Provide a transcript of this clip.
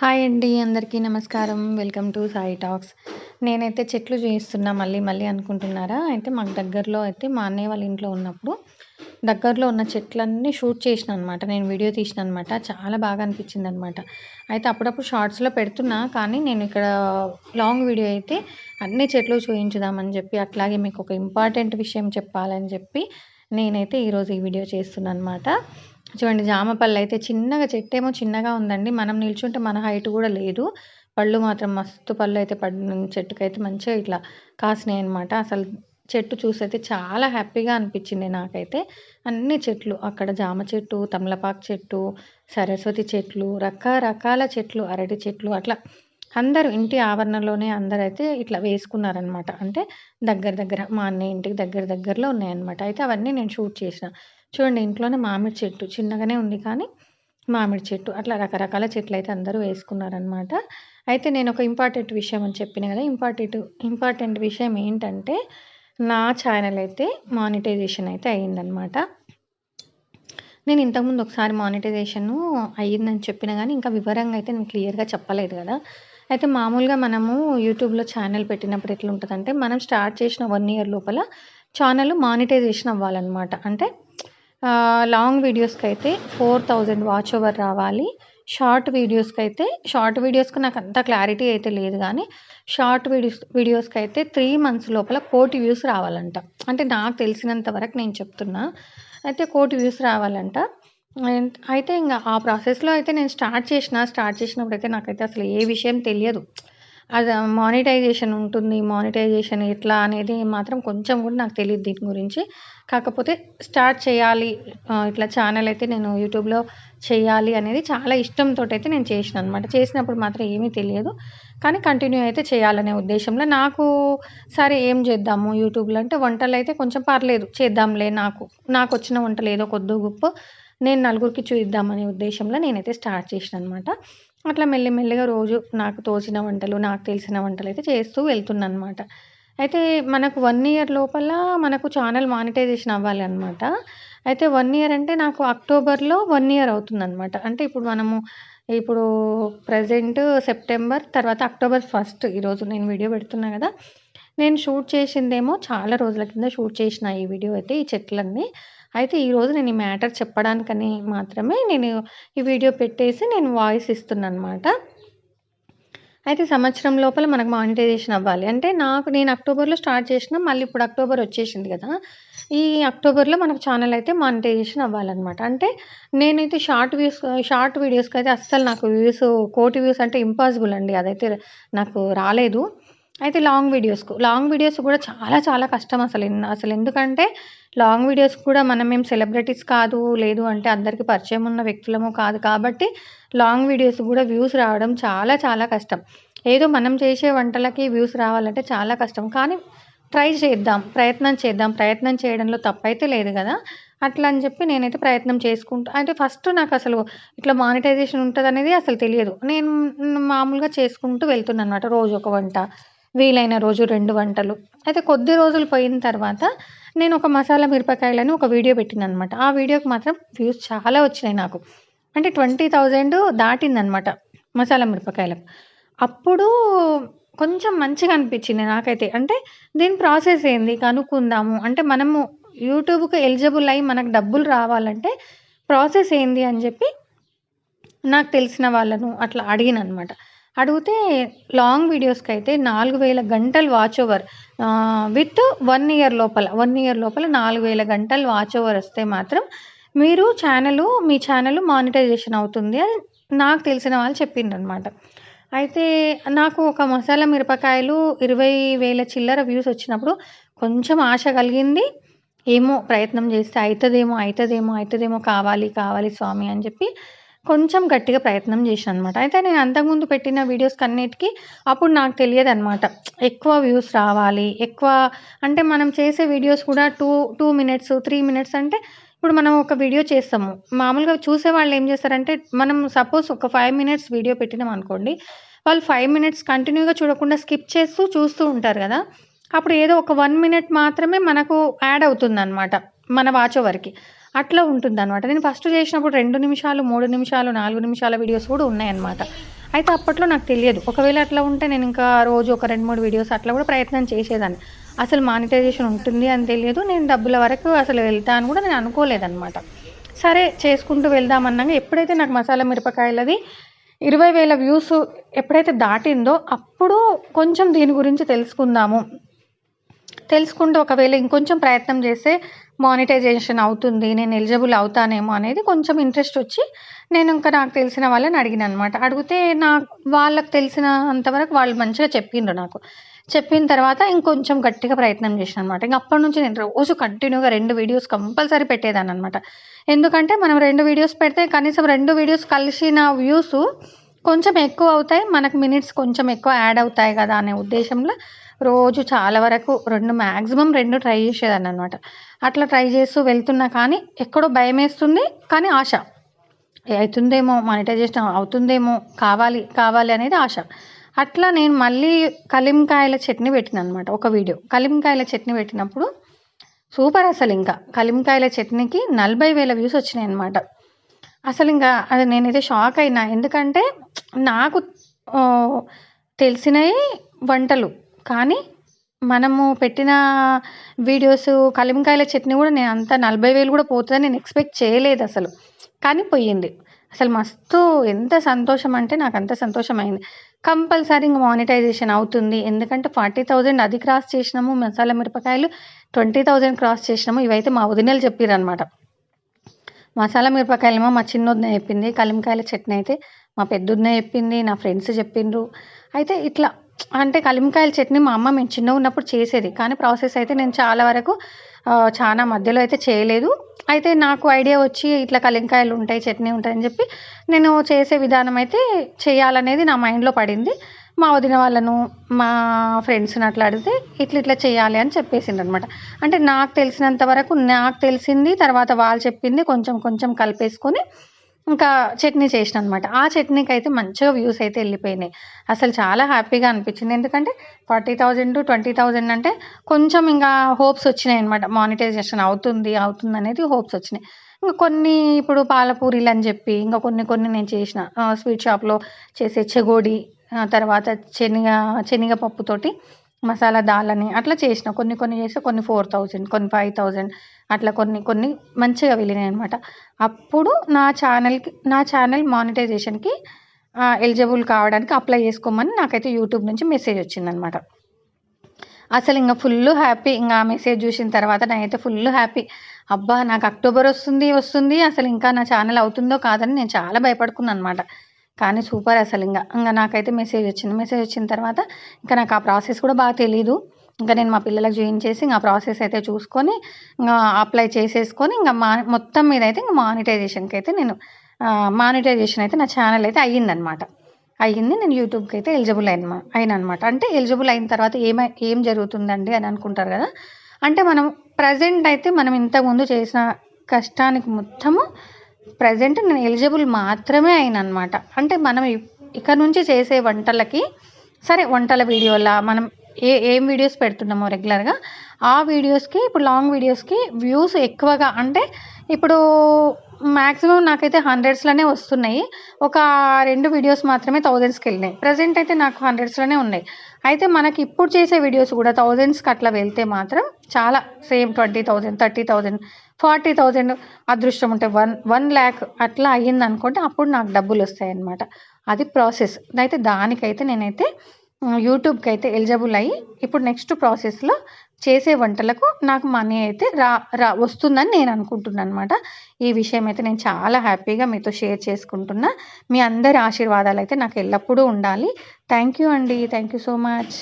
Hi అండి అందరికీ నమస్కారం. Welcome to Sai talks. నేనైతే చెట్లు చేయిస్తున్నా మళ్ళీ మళ్ళీ అనుకుంటున్నారా? అయితే మాకు దగ్గరలో అయితే మా అన్నయ్య వాళ్ళ ఇంట్లో ఉన్నప్పుడు దగ్గరలో ఉన్న చెట్లన్నీ షూట్ చేసిన అనమాట నేను వీడియో తీసిన అనమాట చాలా బాగా అనిపించింది అనమాట అయితే అప్పుడప్పుడు షార్ట్స్లో పెడుతున్నా కానీ నేను ఇక్కడ లాంగ్ వీడియో అయితే అన్ని చెట్లు చూపించుదామని చెప్పి అట్లాగే మీకు ఒక ఇంపార్టెంట్ విషయం చెప్పాలని చెప్పి నేనైతే ఈరోజు ఈ వీడియో చేస్తున్నాను అనమాట చూడండి జామ పళ్ళు అయితే చిన్నగా చెట్టేమో చిన్నగా ఉందండి. మనం నిల్చుంటే మన హైట్ కూడా లేదు. పళ్ళు మాత్రం మస్తు పళ్ళు అయితే పడి చెట్టుకైతే మంచిగా ఇట్లా కాసినాయి అనమాట అసలు చెట్టు చూసైతే చాలా హ్యాపీగా అనిపించింది నాకైతే. అన్ని చెట్లు అక్కడ జామ చెట్టు తమలపాకు చెట్టు సరస్వతి చెట్లు రకరకాల చెట్లు అరటి చెట్లు అట్లా అందరూ ఇంటి ఆవరణలోనే అందరైతే ఇట్లా వేసుకున్నారనమాట అంటే దగ్గర దగ్గర మా అన్నయ్య ఇంటికి దగ్గర దగ్గరలో ఉన్నాయన్నమాట. అయితే అవన్నీ నేను షూట్ చేసిన. చూడండి ఇంట్లోనే మామిడి చెట్టు చిన్నగానే ఉంది కానీ మామిడి చెట్టు. అట్లా రకరకాల చెట్లు అయితే అందరూ వేసుకున్నారనమాట అయితే నేను ఒక ఇంపార్టెంట్ విషయం అని చెప్పిన కదా ఇంపార్టెంట్ ఇంపార్టెంట్ విషయం ఏంటంటే నా ఛానల్ అయితే మానిటైజేషన్ అయితే అయ్యిందనమాట నేను ఇంతకుముందు ఒకసారి మానిటైజేషన్ అయ్యిందని చెప్పిన కానీ ఇంకా వివరంగా అయితే నేను క్లియర్గా చెప్పలేదు కదా. అయితే మామూలుగా మనము యూట్యూబ్లో ఛానల్ పెట్టినప్పుడు ఎట్లా ఉంటుందంటే మనం స్టార్ట్ చేసిన వన్ ఇయర్ లోపల ఛానల్ మానిటైజేషన్ అవ్వాలన్నమాట. అంటే లాంగ్ వీడియోస్కి అయితే ఫోర్ థౌజండ్ వాచ్ ఓవర్ రావాలి. షార్ట్ వీడియోస్కి అయితే షార్ట్ వీడియోస్కి నాకు అంత క్లారిటీ అయితే లేదు కానీ షార్ట్ వీడియోస్ వీడియోస్కి అయితే త్రీ మంత్స్ లోపల కోటి వ్యూస్ రావాలంట. అంటే నాకు తెలిసినంత వరకు నేను చెప్తున్నా. అయితే కోటి వ్యూస్ రావాలంట. అయితే ఇంకా ఆ ప్రాసెస్లో అయితే నేను స్టార్ట్ చేసిన స్టార్ట్ చేసినప్పుడు అయితే నాకైతే అసలు ఏ విషయం తెలియదు. అది మానిటైజేషన్ ఉంటుంది. మానిటైజేషన్ ఎట్లా అనేది మాత్రం కొంచెం కూడా నాకు తెలియదు దీని గురించి. కాకపోతే స్టార్ట్ చేయాలి. ఇట్లా ఛానల్ అయితే నేను యూట్యూబ్లో చేయాలి అనేది చాలా ఇష్టంతో అయితే నేను చేసిన అనమాట చేసినప్పుడు మాత్రం ఏమీ తెలియదు. కానీ కంటిన్యూ అయితే చేయాలనే ఉద్దేశంలో నాకు సరే ఏం చేద్దాము యూట్యూబ్లో అంటే వంటలు అయితే కొంచెం పర్లేదు. చేద్దాంలే నాకు. నాకు వచ్చిన వంటలు ఏదో కొద్ది గొప్ప నేను నలుగురికి చూద్దామనే ఉద్దేశంలో నేనైతే స్టార్ట్ చేసిన అనమాట అట్లా మెల్లిమెల్లిగా రోజు నాకు తోచిన వంటలు నాకు తెలిసిన వంటలు అయితే చేస్తూ వెళ్తున్నాను అనమాట అయితే మనకు వన్ ఇయర్ లోపల మనకు ఛానల్ మానిటైజేషన్ అవ్వాలి అనమాట అయితే వన్ ఇయర్ అంటే నాకు అక్టోబర్లో వన్ ఇయర్ అవుతుందన్నమాట. అంటే ఇప్పుడు మనము ఇప్పుడు ప్రజెంట్ సెప్టెంబర్ తర్వాత అక్టోబర్ ఫస్ట్ ఈరోజు నేను వీడియో పెడుతున్నా కదా. నేను షూట్ చేసిందేమో చాలా రోజుల కింద షూట్ చేసిన ఈ వీడియో అయితే ఈ చెట్లన్నీ. అయితే ఈరోజు నేను ఈ మ్యాటర్ చెప్పడానికని మాత్రమే నేను ఈ వీడియో పెట్టేసి నేను వాయిస్ ఇస్తున్నాను అనమాట అయితే సంవత్సరం లోపల మనకు మానిటైజేషన్ అవ్వాలి. అంటే నాకు నేను అక్టోబర్లో స్టార్ట్ చేసిన మళ్ళీ ఇప్పుడు అక్టోబర్ వచ్చేసింది కదా ఈ అక్టోబర్లో మనకు ఛానల్ అయితే మానిటైజేషన్ అవ్వాలన్నమాట. అంటే నేనైతే షార్ట్ వ్యూస్ షార్ట్ వీడియోస్కి అయితే అస్సలు నాకు వ్యూస్ కోటి వ్యూస్ అంటే ఇంపాసిబుల్ అండి. అదైతే నాకు రాలేదు. అయితే లాంగ్ వీడియోస్కు లాంగ్ వీడియోస్ కూడా చాలా చాలా కష్టం అసలు అసలు ఎందుకంటే లాంగ్ వీడియోస్ కూడా మనం ఏం సెలబ్రిటీస్ కాదు లేదు అంటే అందరికీ పరిచయం ఉన్న వ్యక్తులము కాదు కాబట్టి లాంగ్ వీడియోస్ కూడా వ్యూస్ రావడం చాలా చాలా కష్టం. ఏదో మనం చేసే వంటలకి వ్యూస్ రావాలంటే చాలా కష్టం. కానీ ట్రై చేద్దాం ప్రయత్నం చేద్దాం. ప్రయత్నం చేయడంలో తప్పైతే లేదు కదా. అట్లా అని చెప్పి నేనైతే ప్రయత్నం చేసుకుంటా అంటే ఫస్ట్ నాకు అసలు ఇట్లా మానిటైజేషన్ ఉంటుంది అనేది అసలు తెలియదు. నేను మామూలుగా చేసుకుంటూ వెళ్తున్నాను అనమాట రోజు ఒక వంట. వీలైన రోజు రెండు వంటలు. అయితే కొద్ది రోజులు పోయిన తర్వాత నేను ఒక మసాలా మిరపకాయలని ఒక వీడియో పెట్టిన అనమాట ఆ వీడియోకి మాత్రం వ్యూస్ చాలా వచ్చినాయి నాకు. అంటే ట్వంటీ థౌజండ్ దాటిందనమాట మసాలా మిరపకాయలకు. అప్పుడు కొంచెం మంచిగా అనిపించింది నాకైతే. అంటే దీని ప్రాసెస్ ఏంది? కనుక్కుందాము అంటే మనము యూట్యూబ్కి ఎలిజిబుల్ అయ్యి మనకు డబ్బులు రావాలంటే ప్రాసెస్ ఏంది అని చెప్పి నాకు తెలిసిన వాళ్ళను అట్లా అడిగిన అనమాట అడిగితే లాంగ్ వీడియోస్కి అయితే నాలుగు వేల గంటలు watch hour with one year లోపల వన్ ఇయర్ లోపల నాలుగు వేల గంటలు వాచ్ ఓవర్ వస్తే మాత్రం మీరు ఛానల్ మీ ఛానల్ మానిటైజేషన్ అవుతుంది అని నాకు తెలిసిన వాళ్ళు చెప్పిండ్రనమాట. అయితే నాకు ఒక మసాలా మిరపకాయలు ఇరవై వేల చిల్లర వ్యూస్ వచ్చినప్పుడు కొంచెం ఆశ కలిగింది. ఏమో ప్రయత్నం చేస్తే అవుతుందేమో అవుతుందేమో అవుతుందేమో కావాలి కావాలి స్వామి అని చెప్పి కొంచెం గట్టిగా ప్రయత్నం చేశాను అనమాట అయితే నేను అంతకుముందు పెట్టిన వీడియోస్ అన్నిటికీ అప్పుడు నాకు తెలియదు అనమాట ఎక్కువ వ్యూస్ రావాలి ఎక్కువ అంటే మనం చేసే వీడియోస్ కూడా two two minutes three minutes అంటే ఇప్పుడు మనం ఒక వీడియో చేస్తాము. మామూలుగా చూసే వాళ్ళు ఏం చేస్తారంటే మనం సపోజ్ ఒక ఫైవ్ మినిట్స్ వీడియో పెట్టినాం అనుకోండి వాళ్ళు ఫైవ్ మినిట్స్ కంటిన్యూగా చూడకుండా స్కిప్ చేస్తూ చూస్తూ ఉంటారు కదా. అప్పుడు ఏదో ఒక వన్ మినిట్ మాత్రమే మనకు యాడ్ అవుతుంది అనమాట మన వాచ్ ఓవర్కి అట్లా ఉంటుంది అనమాట నేను ఫస్ట్ చేసినప్పుడు రెండు నిమిషాలు మూడు నిమిషాలు నాలుగు నిమిషాల వీడియోస్ కూడా ఉన్నాయన్నమాట. అయితే అప్పట్లో నాకు తెలియదు. ఒకవేళ అట్లా ఉంటే నేను ఇంకా రోజు ఒక రెండు మూడు వీడియోస్ అట్లా కూడా ప్రయత్నం చేసేదాన్ని. అసలు మానిటైజేషన్ ఉంటుంది అని తెలియదు. నేను డబ్బుల వరకు అసలు వెళ్తా అని కూడా నేను అనుకోలేదన్నమాట. సరే చేసుకుంటూ వెళ్దామన్నాక ఎప్పుడైతే నాకు మసాలా మిరపకాయలది ఇరవై వేల వ్యూస్ ఎప్పుడైతే దాటిందో అప్పుడు కొంచెం దీని గురించి తెలుసుకుందాము. తెలుసుకుంటే ఒకవేళ ఇంకొంచెం ప్రయత్నం చేస్తే మానిటైజేషన్ అవుతుంది నేను ఎలిజిబుల్ అవుతానేమో అనేది కొంచెం ఇంట్రెస్ట్ వచ్చి నేను ఇంకా నాకు తెలిసిన వాళ్ళని అడిగిన అనమాట అడిగితే నా వాళ్ళకి తెలిసినంతవరకు వాళ్ళు మంచిగా చెప్పిండ్రు నాకు. చెప్పిన తర్వాత ఇంకొంచెం గట్టిగా ప్రయత్నం చేసిన అనమాట ఇంక అప్పటి నుంచి నేను రోజు కంటిన్యూగా రెండు వీడియోస్ కంపల్సరీ పెట్టేదాన్ని అనమాట ఎందుకంటే మనం రెండు వీడియోస్ పెడితే కనీసం రెండు వీడియోస్ కలిసిన వ్యూస్ కొంచెం ఎక్కువ అవుతాయి మనకు మినిట్స్ కొంచెం ఎక్కువ యాడ్ అవుతాయి కదా అనే ఉద్దేశంలో రోజు చాలా వరకు రెండు మ్యాక్సిమం రెండు ట్రై చేసేదాన్ని అనమాట అట్లా ట్రై చేస్తూ వెళ్తున్నా కానీ ఎక్కడో భయం వేస్తుంది కానీ ఆశ. అవుతుందేమో మానిటైజేషన్ అవుతుందేమో కావాలి కావాలి అనేది ఆశ. అట్లా నేను మళ్ళీ కలింకాయల చట్నీ పెట్టిన అనమాట ఒక వీడియో. కలింకాయల చట్నీ పెట్టినప్పుడు సూపర్ అసలు ఇంకా. కలింకాయల చట్నీకి నలభై వేల వ్యూస్ వచ్చినాయి అనమాట అసలు ఇంకా అది నేనైతే షాక్ అయినా. ఎందుకంటే నాకు తెలిసినవి వంటలు. కానీ మనము పెట్టిన వీడియోస్ కలింకాయల చట్నీ కూడా నేను అంత నలభై వేలు కూడా పోతుందని నేను ఎక్స్పెక్ట్ చేయలేదు అసలు. కానీ పోయింది. అసలు మస్తు ఎంత సంతోషం అంటే నాకు అంత సంతోషమైంది. కంపల్సరీ ఇంకా మానిటైజేషన్ అవుతుంది. ఎందుకంటే ఫార్టీ థౌజండ్ అది క్రాస్ చేసినాము మసాలా మిరపకాయలు ట్వంటీ థౌజండ్ క్రాస్ చేసినాము. ఇవైతే మా వదినలు చెప్పారు అనమాట మసాలా మిరపకాయలేమో మా చిన్నొదిన చెప్పింది. కలింకాయల చట్నీ అయితే మా పెద్దొదిన చెప్పింది నా ఫ్రెండ్స్ చెప్పిండ్రు. అయితే ఇట్లా అంటే కలింకాయల చట్నీ మా అమ్మ మేము చిన్నగా ఉన్నప్పుడు చేసేది. కానీ ప్రాసెస్ అయితే నేను చాలా వరకు చాలా మధ్యలో అయితే చేయలేదు. అయితే నాకు ఐడియా వచ్చి ఇట్లా కలింకాయలు ఉంటాయి చట్నీ ఉంటాయని చెప్పి నేను చేసే విధానం అయితే చేయాలనేది నా మైండ్లో పడింది. మా వదిన వాళ్ళను మా ఫ్రెండ్స్ని అట్లా అడిగితే ఇట్లా ఇట్లా చేయాలి అని చెప్పేసింది అనమాట అంటే నాకు తెలిసినంత వరకు నాకు తెలిసింది తర్వాత వాళ్ళు చెప్పింది కొంచెం కొంచెం కలిపేసుకొని ఇంకా చట్నీ చేసిన అనమాట ఆ చట్నీకి అయితే మంచిగా వ్యూస్ అయితే వెళ్ళిపోయినాయి. అసలు చాలా హ్యాపీగా అనిపించింది. ఎందుకంటే ఫార్టీ థౌజండ్ ట్వంటీ థౌజండ్ అంటే కొంచెం ఇంకా హోప్స్ వచ్చినాయి అనమాట మానిటైజేషన్ అవుతుంది అవుతుంది అనేది హోప్స్ వచ్చినాయి. ఇంకా కొన్ని ఇప్పుడు పాలపూరీలు అని చెప్పి ఇంకా కొన్ని కొన్ని నేను చేసిన స్వీట్ షాప్లో చేసే చెగోడి తర్వాత శనగ శనగపప్పుతోటి మసాలా దాల్ అని అట్లా చేసిన. కొన్ని కొన్ని చేస్తే కొన్ని ఫోర్ థౌజండ్ కొన్ని ఫైవ్ థౌజండ్ అట్లా కొన్ని కొన్ని మంచిగా వెళ్ళినాయి అనమాట అప్పుడు నా ఛానల్కి నా ఛానల్ మానిటైజేషన్కి ఎలిజిబుల్ కావడానికి అప్లై చేసుకోమని నాకైతే యూట్యూబ్ నుంచి మెసేజ్ వచ్చిందనమాట అసలు ఇంకా ఫుల్ హ్యాపీ ఇంకా మెసేజ్ చూసిన తర్వాత నేనైతే ఫుల్ హ్యాపీ అబ్బా నాకు అక్టోబర్ వస్తుంది వస్తుంది అసలు ఇంకా నా ఛానల్ అవుతుందో కాదని నేను చాలా భయపడుకున్నాను అనమాట కానీ సూపర్ అసలు ఇంకా. ఇంకా నాకైతే మెసేజ్ వచ్చింది. మెసేజ్ వచ్చిన తర్వాత ఇంకా నాకు ఆ ప్రాసెస్ కూడా బాగా తెలీదు. ఇంకా నేను మా పిల్లలకు జాయిన్ చేసి ఇంకా ప్రాసెస్ అయితే చూసుకొని ఇంకా అప్లై చేసేసుకొని ఇంకా మా మొత్తం మీద అయితే ఇంకా మానిటైజేషన్కి అయితే నేను మానిటైజేషన్ అయితే నా ఛానల్ అయితే అయ్యిందనమాట అయ్యింది. నేను యూట్యూబ్కి అయితే ఎలిజిబుల్ అయిన అయిన అనమాట అంటే ఎలిజిబుల్ అయిన తర్వాత ఏమై ఏం జరుగుతుందండి అని అనుకుంటారు కదా? అంటే మనం ప్రజెంట్ అయితే మనం ఇంతకుముందు చేసిన కష్టానికి మొత్తము ప్రజెంట్ నేను ఎలిజిబుల్ మాత్రమే అయినమాట అనమాట అంటే మనం ఇక్కడ నుంచి చేసే వంటలకి సరే వంటల వీడియోలా మనం ఏ ఏం వీడియోస్ పెడుతున్నామో రెగ్యులర్గా ఆ వీడియోస్కి ఇప్పుడు లాంగ్ వీడియోస్కి వ్యూస్ ఎక్కువగా అంటే ఇప్పుడు మ్యాక్సిమం నాకైతే హండ్రెడ్స్లోనే వస్తున్నాయి. ఒక రెండు వీడియోస్ మాత్రమే థౌజండ్స్కి వెళ్ళినాయి. ప్రజెంట్ అయితే నాకు హండ్రెడ్స్లోనే ఉన్నాయి. అయితే మనకి ఇప్పుడు చేసే వీడియోస్ కూడా థౌజండ్స్కి అట్లా వెళ్తే మాత్రం చాలా same twenty thousand thirty thousand forty thousand అదృష్టం ఉంటే వన్ వన్ ల్యాక్ అట్లా అయ్యింది అనుకుంటే అప్పుడు నాకు డబ్బులు వస్తాయి అన్నమాట అది ప్రాసెస్ అయితే దానికైతే నేనైతే యూట్యూబ్కి అయితే ఎలిజిబుల్ అయ్యి ఇప్పుడు నెక్స్ట్ ప్రాసెస్లో చేసే వంటలకు నాకు మనీ అయితే రా రా వస్తుందని నేను అనుకుంటున్నాను అనమాట ఈ విషయం అయితే నేను చాలా హ్యాపీగా మీతో షేర్ చేసుకుంటున్నా. మీ అందరి ఆశీర్వాదాలు అయితే నాకు ఎల్లప్పుడూ ఉండాలి. థ్యాంక్ యూ అండి. Thank you so much